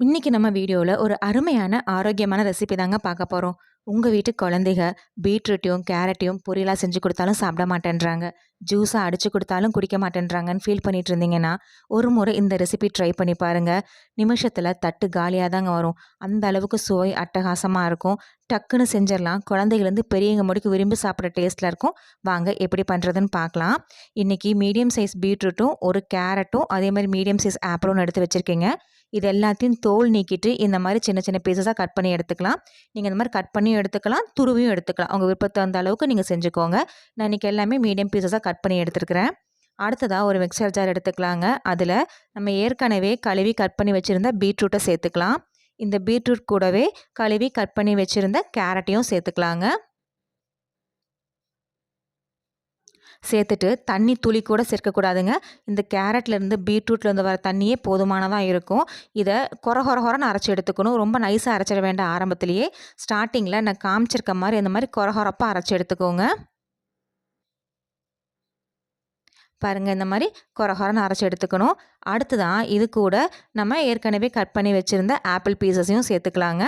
இன்றைக்கி நம்ம வீடியோவில் ஒரு அருமையான ஆரோக்கியமான ரெசிபி தாங்க பார்க்க போகிறோம் உங்கள் வீட்டு குழந்தைங்க பீட்ரூட்டையும் கேரட்டையும் பொரியலாக செஞ்சு கொடுத்தாலும் சாப்பிட மாட்டேன்றாங்க. ஜூஸாக அடித்து கொடுத்தாலும் குடிக்க மாட்டேன்றாங்கன்னு ஃபீல் பண்ணிட்டு இருந்தீங்கன்னா ஒரு முறை இந்த ரெசிபி ட்ரை பண்ணி பாருங்கள் நிமிஷத்தில் தட்டு காலியாக தாங்க வரும். அந்த அளவுக்கு சுவை அட்டகாசமாக இருக்கும். டக்குன்னு செஞ்சிடலாம். குழந்தைகள்லேருந்து பெரியவங்க முடிக்கு விரும்பி சாப்பிட்ற டேஸ்ட்டில் இருக்கும். வாங்க எப்படி பண்ணுறதுன்னு பார்க்கலாம். இன்றைக்கி மீடியம் சைஸ் பீட்ரூட்டும் ஒரு கேரட்டும் அதே மாதிரி மீடியம் சைஸ் ஆப்பிளும் எடுத்து வச்சுருக்கீங்க. இது எல்லாத்தையும் தோல் நீக்கிட்டு இந்த மாதிரி சின்ன சின்ன பீசஸாக கட் பண்ணி எடுத்துக்கலாம். நீங்கள் இந்த மாதிரி கட் பண்ணியும் எடுத்துக்கலாம் துருவியும் எடுத்துக்கலாம். உங்கள் விருப்பத்தை அந்த அளவுக்கு நீங்கள் செஞ்சுக்கோங்க. நான் இன்றைக்கி எல்லாமே மீடியம் பீசஸாக கட் பண்ணி எடுத்துருக்கிறேன். அடுத்ததாக ஒரு மிக்சர் ஜார் எடுத்துக்கலாங்க. அதில் நம்ம ஏற்கனவே கழுவி கட் பண்ணி வச்சுருந்த பீட்ரூட்டை சேர்த்துக்கலாம். இந்த பீட்ரூட் கூடவே கழுவி கட் பண்ணி வச்சுருந்த கேரட்டையும் சேர்த்துக்கலாங்க. சேர்த்துட்டு தண்ணி துளி கூட சேர்க்கக்கூடாதுங்க. இந்த கேரட்லேருந்து பீட்ரூட்லேருந்து வர தண்ணியே போதுமானதாக இருக்கும். இதை கொர கொர கொரன்னு அரைச்சி எடுத்துக்கணும். ரொம்ப நைஸாக அரைச்சிட வேண்டாம் ஆரம்பத்துலேயே. ஸ்டார்டிங்கில் நான் காமிச்சிருக்க மாதிரி இந்த மாதிரி கொர கொரப்பாக அரைச்சி எடுத்துக்கோங்க. பாருங்கள் இந்த மாதிரி கொர கொரன்னு அரைச்சி எடுத்துக்கணும். அடுத்து தான் இது கூட நம்ம ஏற்கனவே கட் பண்ணி வச்சுருந்த ஆப்பிள் பீசஸையும் சேர்த்துக்கலாங்க.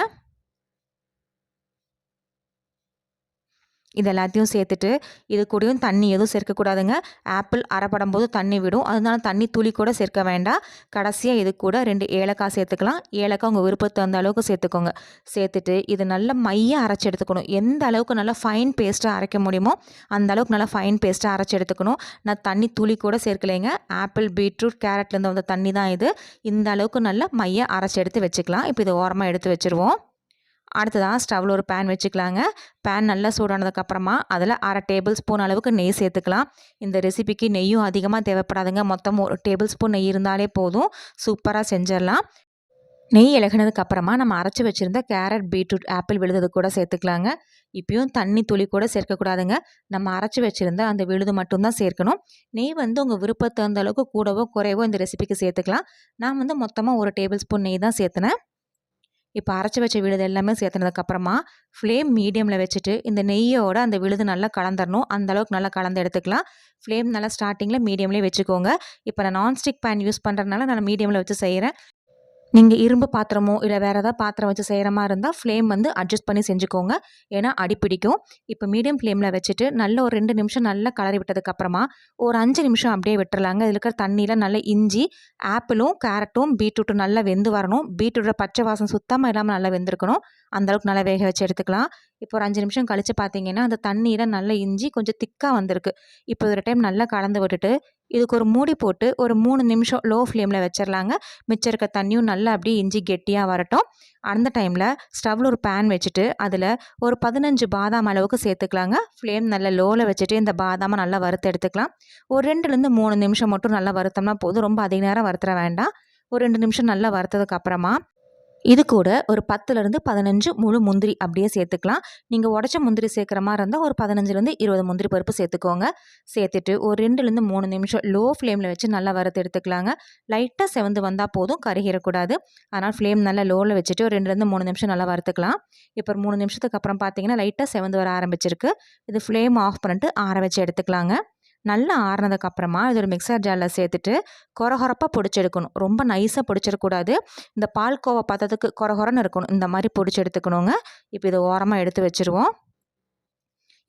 இது எல்லாத்தையும் சேர்த்துட்டு இது கூடயும் தண்ணி எதுவும் சேர்க்கக்கூடாதுங்க. ஆப்பிள் அரைப்படும் போது தண்ணி விடும். அதனால தண்ணி துளி கூட சேர்க்க வேண்டாம். கடைசியாக இது கூட ரெண்டு ஏலக்காய் சேர்த்துக்கலாம். ஏலக்காய் உங்கள் விருப்பத்தை அந்த அளவுக்கு சேர்த்துக்கோங்க. சேர்த்துட்டு இது நல்ல மையாக அரைச்சி எடுத்துக்கணும். எந்த அளவுக்கு நல்லா ஃபைன் பேஸ்ட்டாக அரைக்க முடியுமோ அந்த அளவுக்கு நல்லா ஃபைன் பேஸ்ட்டாக அரைச்சி எடுத்துக்கணும். நான் தண்ணி துளி கூட சேர்க்கலைங்க. ஆப்பிள் பீட்ரூட் கேரட்லேருந்து வந்த தண்ணி தான் இது. இந்த அளவுக்கு நல்லா மைய அரைச்சி எடுத்து வச்சுக்கலாம். இப்போ இதை ஓரமாக எடுத்து வச்சுருவோம். அடுத்ததாக ஸ்டவ்வில் ஒரு பேன் வச்சுக்கலாங்க. பேன் நல்லா சூடானதுக்கப்புறமா அதில் அரை டேபிள் ஸ்பூன் அளவுக்கு நெய் சேர்த்துக்கலாம். இந்த ரெசிபிக்கு நெய்யும் அதிகமாக தேவைப்படாதுங்க. மொத்தம் ஒரு டேபிள் ஸ்பூன் நெய் இருந்தாலே போதும். சூப்பராக செஞ்சிடலாம். நெய் இலகினதுக்கப்புறமா நம்ம அரைச்சி வச்சுருந்த கேரட் பீட்ரூட் ஆப்பிள் விழுது கூட சேர்த்துக்கலாங்க. இப்பயும் தண்ணி துளி கூட சேர்க்கக்கூடாதுங்க. நம்ம அரைச்சி வச்சுருந்த அந்த விழுது மட்டும்தான் சேர்க்கணும். நெய் வந்து உங்கள் விருப்பத்தை அந்த அளவுக்கு கூடவோ குறைவோ இந்த ரெசிபிக்கு சேர்த்துக்கலாம். நான் வந்து மொத்தமாக ஒரு டேபிள் ஸ்பூன் நெய் தான் சேர்த்துனேன். இப்போ அரைச்சி வச்ச விழுது எல்லாமே சேர்த்துனதுக்கப்புறமா ஃப்ளேம் மீடியமில் வச்சுட்டு இந்த நெய்யோட அந்த விழுது நல்லா கலந்துடணும் அந்தளவுக்கு நல்லா கலந்து எடுத்துக்கலாம். ஃப்ளேம் நல்லா ஸ்டார்டிங்கில் மீடியம்லேயே வச்சுக்கோங்க. இப்போ நான் நான்ஸ்டிக் பேன் யூஸ் பண்ணுறதுனால நான் மீடியமில் வச்சு செய்கிறேன் நீங்கள் இரும்பு பாத்திரமோ இல்லை வேறு ஏதாவது பாத்திரம் வச்சு செய்கிற மாதிரி இருந்தால் ஃப்ளேம் வந்து அட்ஜஸ்ட் பண்ணி செஞ்சுக்கோங்க. ஏன்னா அடி பிடிக்கும். இப்போ மீடியம் ஃப்ளேமில் வச்சுட்டு நல்ல ஒரு ரெண்டு நிமிஷம் நல்லா கலரி விட்டதுக்கப்புறமா ஒரு அஞ்சு நிமிஷம் அப்படியே விட்டுறலாங்க. இதில் இருக்கிற தண்ணியில் நல்ல இஞ்சி ஆப்பிளும் கேரட்டும் பீட்ரூட்டும் நல்லா வெந்து வரணும். பீட்ரூட்டோட பச்சை வாசம் சுத்தமாக இல்லாமல் நல்லா வெந்திருக்கணும். அந்தளவுக்கு நல்லா வேக வச்சு எடுத்துக்கலாம். இப்போ ஒரு அஞ்சு நிமிஷம் கழித்து பார்த்தீங்கன்னா அந்த தண்ணியில் நல்லா இஞ்சி கொஞ்சம் திக்காக வந்திருக்கு. இப்போ ஒரு டைம் நல்லா கலந்து விட்டுட்டு இதுக்கு ஒரு மூடி போட்டு ஒரு மூணு நிமிஷம் லோ ஃப்ளேமில் வச்சிடலாங்க மிச்சம் இருக்க தண்ணியும் நல்லா அப்படியே இஞ்சி கெட்டியாக வரட்டும். அந்த டைமில் ஸ்டவ்வில் ஒரு பேன் வச்சுட்டு அதில் ஒரு பதினஞ்சு பாதாம் அளவுக்கு சேர்த்துக்கலாங்க. ஃப்ளேம் நல்லா லோவில் வச்சுட்டு இந்த பாதாமை நல்லா வறுத்து எடுத்துக்கலாம். ஒரு ரெண்டுலேருந்து மூணு நிமிஷம் மட்டும் நல்லா வறுத்தோம்னா போதும். ரொம்ப அதிக நேரம் வறுத்துற வேண்டாம். ஒரு ரெண்டு நிமிஷம் நல்லா வறுத்ததுக்கு அப்புறமா இது கூட ஒரு பத்துலேருந்து பதினஞ்சு முழு முந்திரி அப்படியே சேர்த்துக்கலாம். நீங்கள் உடச்ச முந்திரி சேர்க்குற மாதிரி இருந்தால் ஒரு பதினஞ்சுலேருந்து இருபது முந்திரி பருப்பு சேர்த்துக்கோங்க. சேர்த்துட்டு ஒரு ரெண்டுலேருந்து மூணு நிமிஷம் லோ ஃப்ளேமில் வச்சு நல்லா வறுத்து எடுத்துக்கலாங்க. லைட்டாக செவந்து வந்தால் போதும் கருகிடக்கூடாது. அதனால் ஃப்ளேம் நல்லா லோவில் வச்சுட்டு ஒரு ரெண்டுலேருந்து மூணு நிமிஷம் நல்லா வறுத்துக்கலாம். இப்போ ஒரு மூணு நிமிஷத்துக்கு அப்புறம் பார்த்தீங்கன்னா லைட்டாக செவந்து வர ஆரம்பிச்சிருக்கு. இது ஃப்ளேம் ஆஃப் பண்ணிட்டு ஆற வச்சு எடுத்துக்கலாங்க. நல்லா ஆறுனதுக்கப்புறமா இது ஒரு மிக்சர் ஜாரில் சேர்த்துட்டு கொரகொரப்பாக பொடிச்செடுக்கணும். ரொம்ப நைஸாக பொடிச்சிடக்கூடாது. இந்த பால் கோவா பார்த்ததுக்கு கொரகொரன்னு இருக்கணும். இந்த மாதிரி பொடிச்சு எடுத்துக்கணுங்க. இப்போ இதை ஓரமாக எடுத்து வச்சுருவோம்.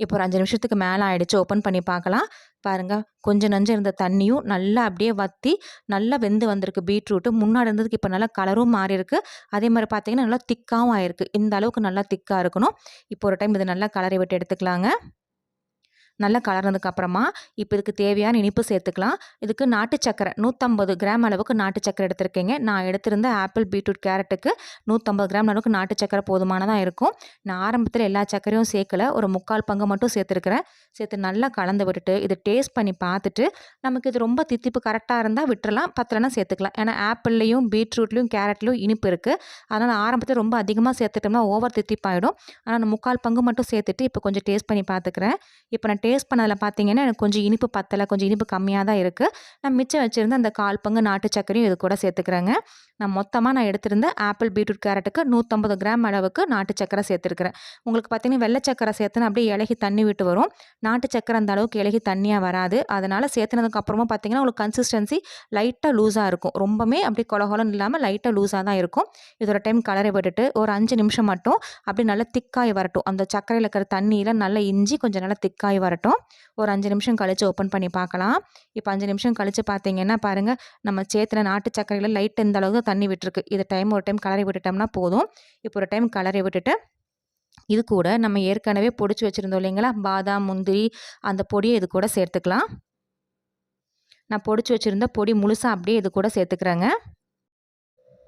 இப்போ ஒரு அஞ்சு நிமிஷத்துக்கு மேலே ஆகிடுச்சு ஓப்பன் பண்ணி பார்க்கலாம். பாருங்கள் கொஞ்சம் நஞ்சு இருந்த தண்ணியும் நல்லா அப்படியே வற்றி நல்லா வெந்து வந்திருக்கு பீட்ரூட்டு. முன்னாடி இருந்ததுக்கு இப்போ நல்லா கலரும் மாறி இருக்குது அதே மாதிரி பார்த்தீங்கன்னா நல்லா திக்காகவும் ஆயிருக்கு. இந்த அளவுக்கு நல்லா திக்காக இருக்கணும். இப்போ ஒரு டைம் இது நல்லா கலரை விட்டு எடுத்துக்கலாங்க. நல்லா கலர்னதுக்கு அப்புறமா இப்போ இதுக்கு தேவையான இனிப்பு சேர்த்துக்கலாம். இதுக்கு நாட்டு சக்கரை நூற்றம்பது கிராம் அளவுக்கு நாட்டு சக்கரை எடுத்திருக்கேங்க. நான் எடுத்திருந்த ஆப்பிள் பீட்ரூட் கேரட்டுக்கு நூற்றம்பது கிராம் அளவுக்கு நாட்டு சக்கரை போதுமானதாக இருக்கும். நான் ஆரம்பத்தில் எல்லா சக்கரையும் சேர்க்கல. ஒரு முக்கால் பங்கு மட்டும் சேர்த்துருக்கிறேன். சேர்த்து நல்லா கலந்து விட்டுட்டு இது டேஸ்ட் பண்ணி பார்த்துட்டு நமக்கு இது ரொம்ப தித்திப்பு கரெக்டாக இருந்தால் விட்டுறலாம். பத்தலைனா சேர்த்துக்கலாம். ஏன்னா ஆப்பிள்லேயும் பீட்ரூட்லேயும் கேரட்லேயும் இனிப்பு இருக்குது அதனால் ஆரம்பத்தில் ரொம்ப அதிகமாக சேர்த்துட்டோம்னா ஓவர் தித்திப்பாயிடும். ஆனால் முக்கால் பங்கு மட்டும் சேர்த்துட்டு இப்போ கொஞ்சம் டேஸ்ட் பண்ணி பார்த்துக்கிறேன். இப்போ நான் டேஸ்ட் பண்ணதில் பார்த்தீங்கன்னா எனக்கு கொஞ்சம் இனிப்பு பத்தலை கொஞ்சம் இனிப்பு கம்மியாக தான் இருக்குது நான் மிச்சம் வச்சுருந்த அந்த கால் பங்கு நாட்டு சர்க்கரையும் இது கூட சேர்த்துக்கிறேங்க. நான் மொத்தமாக நான் எடுத்திருந்த ஆப்பிள் பீட்ரூட் கேரட்டுக்கு நூற்றம்பது கிராம் அளவுக்கு நாட்டு சக்கரை சேர்த்துருக்கிறேன். உங்களுக்கு பார்த்தீங்கன்னா வெள்ளை சக்கரை சேர்த்துனா அப்படியே இலகி தண்ணி விட்டு வரும். நாட்டு சக்கரை அந்த அளவுக்கு இலகி தண்ணியாக வராது. அதனால் சேர்த்துனதுக்கப்புறமா பார்த்தீங்கன்னா உங்களுக்கு கன்சிஸ்டன்சி லைட்டாக லூஸாக இருக்கும். ரொம்பவுமே அப்படி கொலகொலன்னு இல்லாமல் லைட்டாக லூஸாக தான் இருக்கும். இதோட டைம் கலரை விட்டுட்டு ஒரு அஞ்சு நிமிஷம் மட்டும் அப்படி நல்லா திக்காய் வரட்டும். அந்த சர்க்கரையில் இருக்கிற தண்ணியில் நல்லா இஞ்சி கொஞ்சம் நல்லா திக்காய் வரட்டும். ஒரு அஞ்சு நிமிஷம் கழித்து ஓப்பன் பண்ணி பார்க்கலாம். இப்போ அஞ்சு நிமிஷம் கழித்து பார்த்தீங்கன்னா பாருங்கள் நம்ம சேத்துல நாட்டு சர்க்கரையில் லைட் இந்த அளவுக்கு தண்ணி விட்டுருக்கு. இது டைம் ஒரு டைம் கலரை விட்டுட்டோம்னா போதும். இப்போ ஒரு டைம் கலரை விட்டுட்டு இது கூட நம்ம ஏற்கனவே பொடிச்சு வச்சுருந்தோம் இல்லைங்களா? பாதாம் முந்திரி அந்த பொடியை இது கூட சேர்த்துக்கலாம். நான் பொடிச்சு வச்சுருந்த பொடி முழுசாக அப்படியே இது கூட சேர்த்துக்கிறேங்க.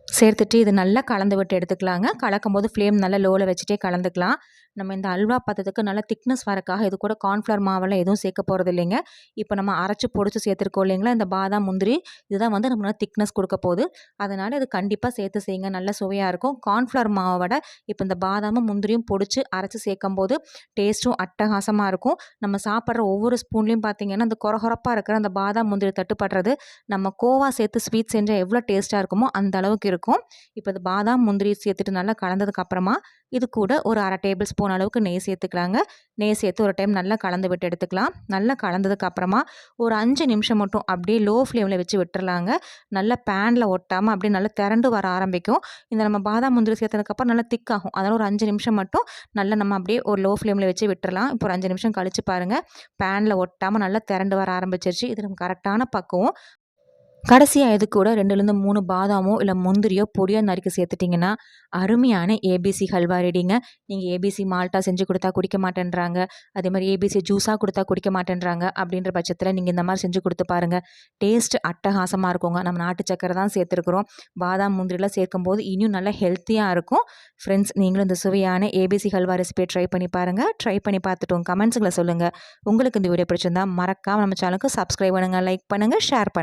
சேர்த்துட்டு இது நல்லா கலந்து விட்டு எடுத்துக்கலாங்க. கலக்கும் போது ஃப்ளேம் நல்லா லோவில் வச்சுட்டே கலந்துக்கலாம். நம்ம இந்த அல்வா பத்தத்துக்கு நல்லா திக்னஸ் வரக்காக இது கூட கார்ன்ஃப்ளவர் மாவெல்லாம் எதுவும் சேர்க்க போகிறது இல்லைங்க. இப்போ நம்ம அரைச்சி பொடிச்சு சேர்த்துருக்கோம் இல்லைங்களா? இந்த பாதாம் முந்திரி இதுதான் வந்து நம்ம திக்னஸ் கொடுக்க போகுது. அதனால் இது கண்டிப்பாக சேர்த்து செய்யுங்க. நல்ல சுவையாக இருக்கும். கார்ன்ஃப்ளவர் மாவை விட இப்போ இந்த பாதாமும் முந்திரியும் பொடிச்சு அரைச்சி சேர்க்கும் போது டேஸ்ட்டும் அட்டகாசமாக இருக்கும். நம்ம சாப்பிட்ற ஒவ்வொரு ஸ்பூன்லேயும் பார்த்திங்கன்னா அந்த குறகுறப்பாக இருக்கிற அந்த பாதாம் முந்திரி தட்டுப்படுறது நம்ம கோவா சேர்த்து ஸ்வீட் செஞ்சால் எவ்வளோ டேஸ்ட்டாக இருக்குமோ அந்த அளவுக்கு இருக்கும். இப்போ இந்த பாதாம் முந்திரி சேர்த்துட்டு நல்லா கலந்ததுக்கப்புறமா இது கூட ஒரு அரை டேபிள் ஸ்பூன் அளவுக்கு நெய் சேர்த்துக்கலாங்க. நெய் சேர்த்து ஒரு டைம் நல்லா கலந்து விட்டு எடுத்துக்கலாம். நல்லா கலந்ததுக்கு அப்புறமா ஒரு அஞ்சு நிமிஷம் மட்டும் அப்படியே லோ ஃப்ளேமில் வச்சு விட்டுறலாங்க. நல்லா பேனில் ஒட்டாமல் அப்படியே நல்லா திரண்டு வர ஆரம்பிக்கும். இந்த நம்ம பாதாம் முந்திரி சேர்த்ததுக்கப்புறம் நல்லா திக்காகும் அதனால் ஒரு அஞ்சு நிமிஷம் மட்டும் நல்லா நம்ம அப்படியே ஒரு லோ ஃப்ளேமில் வச்சு விட்டுறலாம். இப்போ ஒரு அஞ்சு நிமிஷம் கழிச்சு பாருங்கள் பேனில் ஒட்டாமல் நல்லா திரண்டு வர ஆரம்பிச்சிருச்சு. இது நம்ம கரெக்டான பக்குவம். கடைசியாக இது கூட ரெண்டுலேருந்து மூணு பாதாமோ இல்லை முந்திரியோ பொடியோ நறுக்கி சேர்த்துட்டிங்கன்னா அருமையான ஏபிசி ஹல்வா ரெடிங்க. நீங்கள் ஏபிசி மால்ட்டா செஞ்சு கொடுத்தா குடிக்க மாட்டேன்றாங்க. அதே மாதிரி ஏபிசி ஜூஸாக கொடுத்தா குடிக்க மாட்டேன்றாங்க அப்படின்ற பட்சத்தில் நீங்கள் இந்த மாதிரி செஞ்சு கொடுத்து பாருங்கள் டேஸ்ட் அட்டகாசமாக இருக்குங்க. நம்ம நாட்டு சக்கரை தான் சேர்த்துருக்குறோம். பாதாம் முந்திரிலாம் சேர்க்கும்போது இன்னும் நல்லா ஹெல்த்தியாக இருக்கும். ஃப்ரெண்ட்ஸ் நீங்களும் இந்த சுவையான ஏபிசி ஹல்வா ரெசிபியை ட்ரை பண்ணி பாருங்கள் ட்ரை பண்ணி பார்த்துட்டு உங்கள் கமெண்ட்ஸுங்களை சொல்லுங்கள் உங்களுக்கு இந்த வீடியோ பிடிச்சிருந்தா மறக்காமல் நம்ம சேனலுக்கு சப்ஸ்கிரைப் பண்ணுங்கள் லைக் பண்ணுங்கள் ஷேர் பண்ணுங்கள்